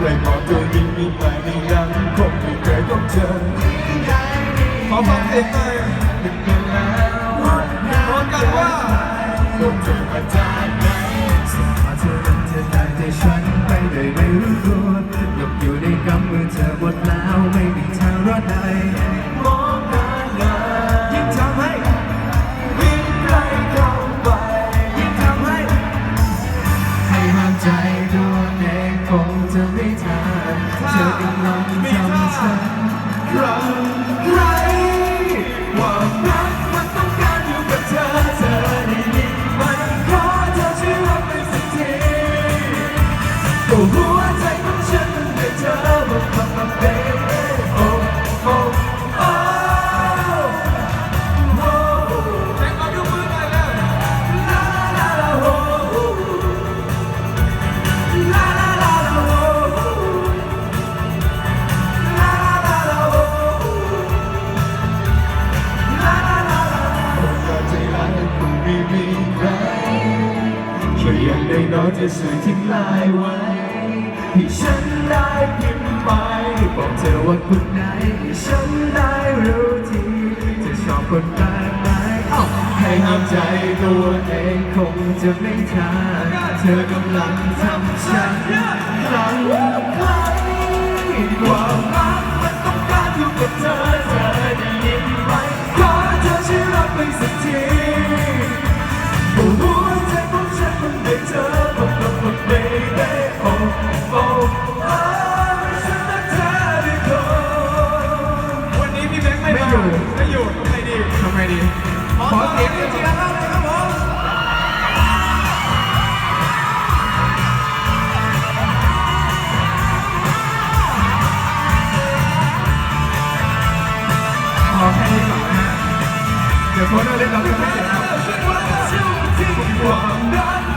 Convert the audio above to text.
เลยบอกตัวยิ่งมีไปในยังคงไม่เคยต้องเจอขอฟังเพลงหน่อยเป็นกันแล้วพร้อมกันว่าพวกเธอมาจากไหนสิ่งพอเธอนั้นเธอได้แต่ฉันไปโดยไม่รู้ตัวหลบอยู่ในกำมือเธอหมดแล้วะไม่ทานเธอกำลังทำฉันรั้งใคว่ารักมันต้องการอยู่กับเธอเธอได้ยินไหมขอเธอช่วยรับไปสักที ช่วยอย่น้อยจะสื่อทิ้งลายไว้ให้ฉันได้พิมพ์ไปบอกเธอว่าคุณไหนให้ฉันได้รู้ทีจะชอบคนแบบไหนให้ห้ามใจตัวเองคงจะไม่ทันเธอกำลังทำฉันคลั่งไคล้ความรักมันต้องการอยู่กับเธอเธอได้ยินไหมขอเธอช่วยรับไปสักที 好好看，了。